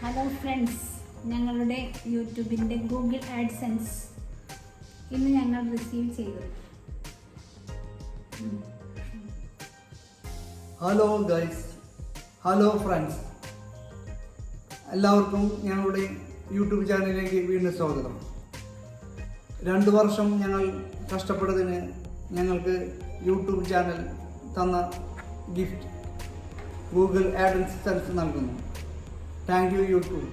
Hello friends ഞങ്ങളുടെ യൂട്യൂബിന്റെ Google AdSense ഇന്ന് ഞങ്ങൾ റിസീവ് ചെയ്തു. ഹലോ ഗൈസ് ഹലോ ഫ്രണ്ട്സ് എല്ലാവർക്കും ഞങ്ങളുടെ യൂട്യൂബ് ചാനലിലേക്ക് വീണ്ടും സ്വാഗതം. രണ്ട് വർഷം ഞങ്ങൾ കഷ്ടപ്പെട്ടതിന് ഞങ്ങൾക്ക് യൂട്യൂബ് ചാനൽ തന്ന ഗിഫ്റ്റ് ഗൂഗിൾ ആഡൻസ് നൽകുന്നു. Thank you, you too.